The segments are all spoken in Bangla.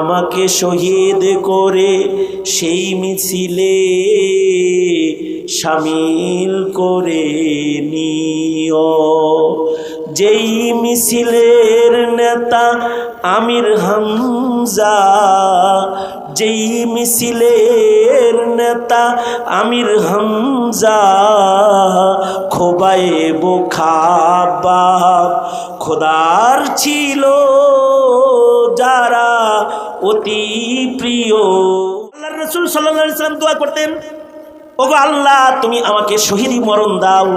আমাকে শহীদ করে সেই মিছিলে সামিল করে নিও। যেই মিছিলের নেতা আমির হামজা, যেই মিছিলের নেতা আমির হামজা, খোবায়ে বোখাবাব খোদার ছিল যারা অতি প্রিয়। আল্লাহ রসুল সাল্লাহ সাল্লাম দোয়া করতেন, ওগো আল্লাহ, তুমি আমাকে শহীদি মরণ দাও।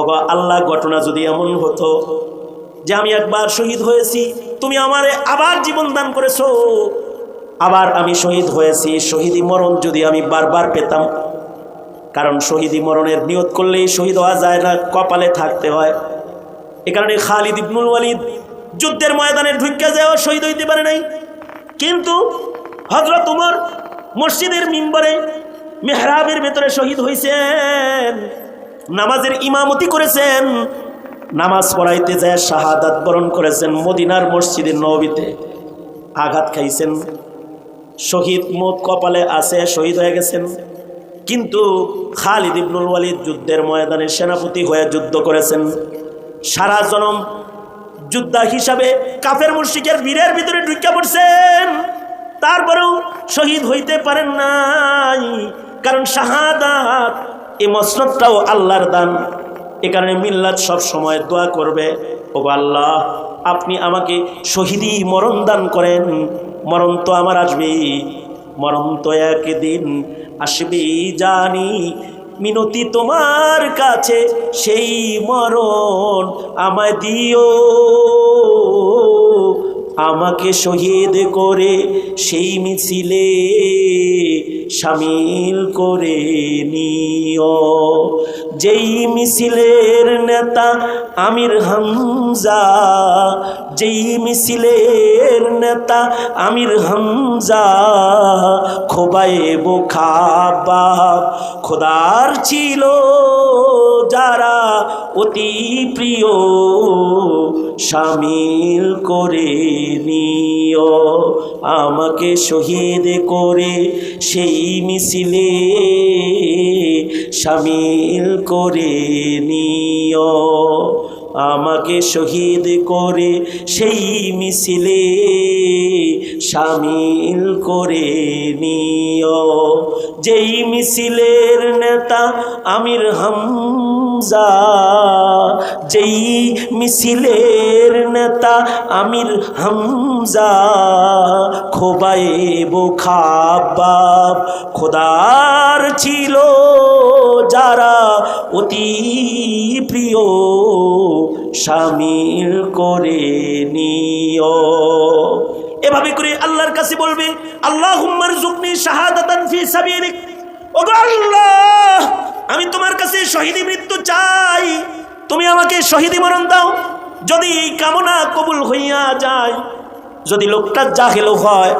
ওগো আল্লাহ, ঘটনা যদি এমন হতো যে আমি একবার শহীদ হয়েছি, তুমি আমারে আবার জীবন দান করেছ। আবার আমি শহীদ হয়েছি, শহীদি মরণ যদি আমি বারবার পেতাম, কারণ শহীদি মরণের নিয়ত করলেই শহীদ হওয়া যায় না, কপালে থাকতে হয়। এ কারণে খালিদ ইবনুল ওয়ালিদ যুদ্ধের ময়দানে ঢুকে যাওয়া শহীদ হইতে পারে নাই। কিন্তু হজরত উমর মসজিদের মিম্বরে, মেহরাবের ভেতরে শহীদ হয়েছেন নামাজের ইমামতি করেছেন। নামাজ পড়াইতে যায় শাহাদাত বরণ করেছেন মদিনার মসজিদের নবীতে। আঘাত খাইছেন। শহীদ মোট কপালে আছে, শহীদ হয়ে গেছেন। কিন্তু খালিদ ইবনুল ওয়ালিদ যুদ্ধের ময়দানে সেনাপতি হয়ে যুদ্ধ করেছেন। সারা জনম যোদ্ধা হিসাবে কাফের মুর্শিকের বীরের ভিতরে ঢুকে পড়ছেন। তারপরেও শহীদ হইতে পারেন নাই, কারণ শাহাদাত, এই মসনদটাও আল্লাহর দান। এ কারণে মিল্লাত সব সময় দোয়া করবে ও আল্লাহ, আপনি আমাকে শহীদি মরণ দান করেন, মরণ তো আমার আসবেই, মরণ তো একদিন আসবেই জানি মিনতি তোমার কাছে সেই মরণ আমায় দিও। আমাকে শহীদ করে সেই মিছিলে সামিল করে নিও। যেই মিছিলের নেতা আমির হামজা, যেই মিছিলের নেতা আমির হামজা, খোবায়ে বোখাবাব খোদার ছিল যারা অতি প্রিয়, সামিল করে নিও। আমাকে শহীদ করে সেই মিছিলে সামিল করে নিও। আমাকে শহীদ করে সেই মিছিলে সামিল করে নিও। যেই মিছিলের নেতা আমির হামজা, যেই মিছিলের নেতা আমির হামজা, খোবায়ে বোখাবাব খোদার ছিল যারা অতি প্রিয়, সামিল করে নিও এভাবে করে আল্লাহর কাছে বলবে আল্লাহ হুম্মার জুকনি শাহাদাতান ফি সাবিলিক। আল্লাহ, আমি তোমার কাছে শহীদি মৃত্যু চাই। তুমি আমাকে শহীদি মরণ দাও। যদি এই কামনা কবুল হইয়া যায়, যদি লোকটা জাহেলও হয়,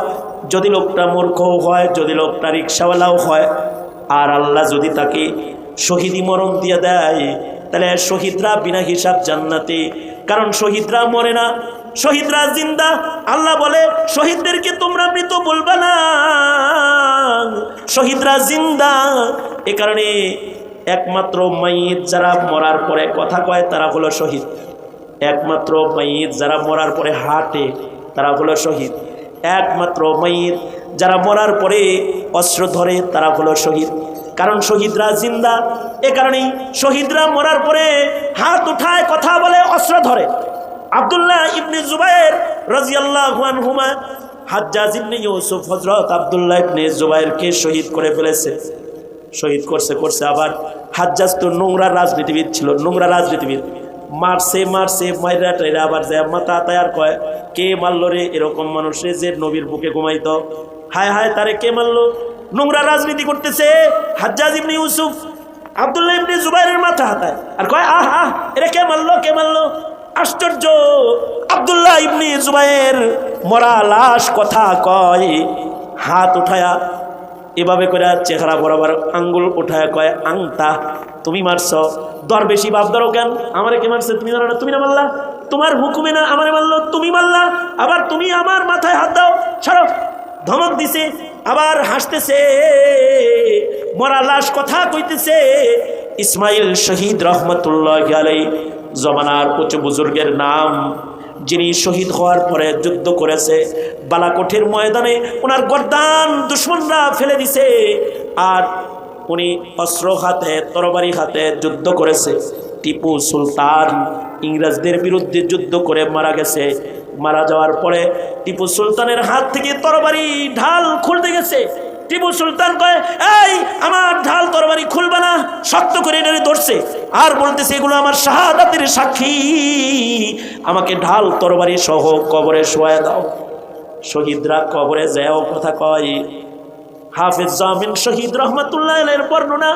যদি লোকটা মূর্খও হয়, যদি লোকটা রিক্সাওয়ালাও হয়, আর আল্লাহ যদি তাকে শহীদি মরণ দিয়ে দেয়, তাহলে শহীদরা বিনা হিসাব জান্নাতে। কারণ শহীদরা মরে না শহীদরা জিন্দা। আল্লাহ বলে, শহীদদেরকে তোমরা মৃত বলবে না। শহীদরা জিন্দা। এ কারণে একমাত্র মাইদ যারা মরার পরে কথা কয়, তারা হলো শহীদ। একমাত্র মাইদ যারা মরার পরে হাঁটে, তারা হলো শহীদ। একমাত্র মাইদ যারা মরার পরে অস্ত্র ধরে, তারা হলো শহীদ। কারণ শহীদরা জিন্দা। এ কারণেই শহীদরা মরার পরে হাত উঠায়, কথা বলে, অস্ত্র ধরে। আবদুল্লাহ ইবনে জুবাইর রাজিয়াল্লাহ হুমা হাজ্জাজ ইবনে ইউসুফ হজরত আবদুল্লাহ ইবনে জুবাইরকে শহীদ করে ফেলেছে। শহীদ করছে করছে আবার। হাজ্জাজ তো নোংরা রাজনীতিবিদ ছিল, নোংরা রাজনীতিবিদ। মারছে মারছে, মাইরা টাইরা আবার যায়, মাথা তায়ার কয় কে মারলো রে? এরকম মানুষে যে নবীর বুকে ঘুমাইত। হায় হায়, তারে কে মারলো? নোংরা রাজনীতি করতেছে হাজ্জাজ ইবনে ইউসুফ। আবদুল্লাহ ইবনে জুবাইরের মাথা হাতায়। আর কয়, আহ আহ এটা কে মারলো কে মারলো? আশ্চর্য। আবদুল্লাহ ইবনে জুবাইর মরা লাশ কথা কয়, হাত উঠায়া এভাবে করে চেহারা বরাবর আঙ্গুল উঠায় কয়, আংতা, তুমি মারছ। দর বেশি, বাপ ধরো কেন? আমারে কে মারছে? তুমি মারো না, তুমি না মারলা? তোমার হুকুমে না আমার মারলো? তুমি মারলা? আবার তুমি আমার মাথায় হাত দাও। ছাড়ো। ধমক দিছে, আবার হাসতেছে। মরা লাশ কথা কইতেছে। ইসমাইল শহীদ রহমতুল্লাহ জমানার উচ্চ বুজুর্গের নাম যিনি শহীদ হওয়ার পরে যুদ্ধ করেছে, বালাকোঠের ময়দানে ওনার গর্দান দুশ্মনরা ফেলে দিছে আর উনি অস্ত্র হাতে, তরবারি হাতে যুদ্ধ করেছে। টিপু সুলতান ইংরেজদের বিরুদ্ধে যুদ্ধ করে মারা গেছে। মারা যাওয়ার পরে টিপু সুলতানের হাত থেকে তরবারি ঢাল খুলতে গেছে। টিপু সুলতান কয়, এই, আমার ঢাল তরবারি খুলবে না, শক্ত করে এনে ধরছে। আর বলতেছে, এগুলো আমার শাহাদাতের সাক্ষী। আমাকে ঢাল তরবারি সহ কবরে শোয়া দাও। শহীদরা কবরে যাও, কথা কয়। হাফিজ জামিন শহীদ রহমতুল্লাহ আলাইয়ের বর্ণনা।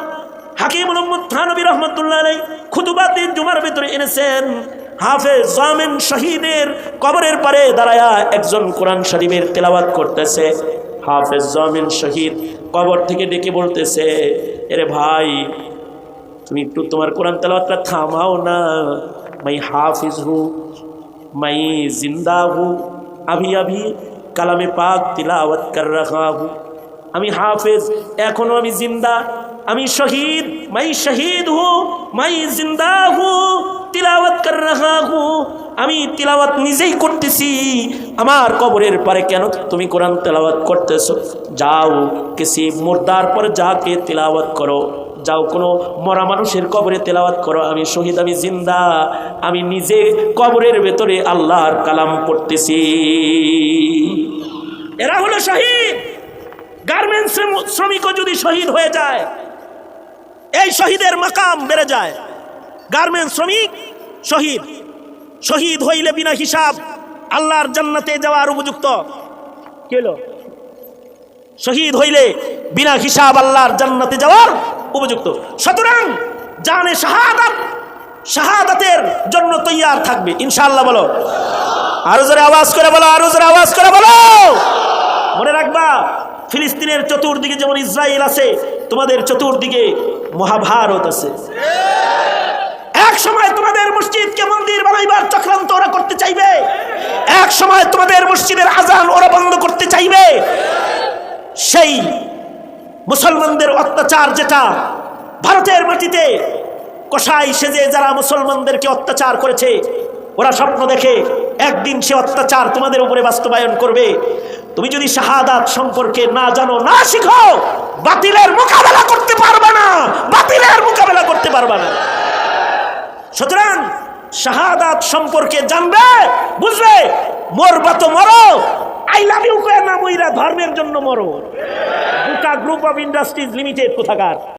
হাকিম মোহাম্মদ থানবী রহমতুল্লাহ আলাই খুতুবাতে জুমার ভিতরে এনেছেন। হাফেজ জামিন শহীদের কবরের পারে দাঁড়ায়া একজন কোরআন শরীফের তেলাওয়াত করতেছে। হাফেজ জামিন শহীদ কবর থেকে ডেকে বলতেছে, এরে ভাই, তুমি একটু তোমার কোরআন তেলাওয়াতটা থামাও না। মাই হাফিজ হু, মাই জিন্দা হু, আভি আভি কালামে পাক তিলাওয়াত কর রাখা হু। আমি হাফেজ, এখনও আমি জিন্দা। আমি শহীদ, মাই শহীদ হু, মাই জিন্দা হু, তিলাওয়াত কর রাহা হু। আমি তিলাওয়াত নিজেই করতেছি। আমার কবরের পারে কেন তুমি কোরআন তেলাওয়াত করতেছো? যাও, কিসি মুর্দার পর যাকে তিলাওয়াত করো। যাও, কোনো মরা মানুষের কবরে তেলাওয়াত করো। আমি শহীদ, আমি জিন্দা। আমি নিজে কবরের ভেতরে আল্লাহর কালাম পড়তেছি। এরা হলো শহীদ। গার্মেন্টস শ্রমিকও যদি শহীদ হয়ে যায়, এই শহীদের মাকাম বেড়ে যায়। গার্মেন্টস শ্রমিক শহীদ। শহীদ হইলে বিনা হিসাব আল্লাহর জান্নাতে যাওয়ার উপযুক্ত। কি হলো? শহীদ হইলে বিনা হিসাব আল্লাহর জান্নাতে যাওয়ার উপযুক্ত। সুতরাং জানে শাহাদাত, শাহাদাতের জন্য তৈয়ার থাকবে। ইনশাআল্লাহ বলো। আরও জোরে আওয়াজ করে বলো, আরও জোরে আওয়াজ করে বলো। মনে রাখবা ফিলিস্তিনের চতুর্দিকে যেমন ইসরায়েল আছে, তোমাদের চতুর্দিকে মহাভারত আছে। এক সময় তোমাদের মসজিদকে মন্দির বানাইবার চক্রান্ত ওরা করতে চাইবে। এক সময় তোমাদের মসজিদের আজান ওরা বন্ধ করতে চাইবে। সেই মুসলমানদের অত্যাচার যেটা ভারতের মাটিতে কষাই সেজে যারা মুসলমানদেরকে অত্যাচার করেছে, ওরা স্বপ্ন দেখে একদিন সে অত্যাচার তোমাদের উপরে বাস্তবায়ন করবে। তুমি যদি শাহাদাত সম্পর্কে না জানো, না শিখো, বাতিলের মোকাবেলা করতে পারবে না। বাতিলের মোকাবেলা করতে পারবে না। সুতরাং শাহাদাত সম্পর্কে জানবে, বুঝবে, মরবা তো মরো আই লাভ ইউ কয়ে না মইরা ধর্মের জন্য মরো। বুকা গ্রুপ অফ ইন্ডাস্ট্রিজ লিমিটেড কোথাকার?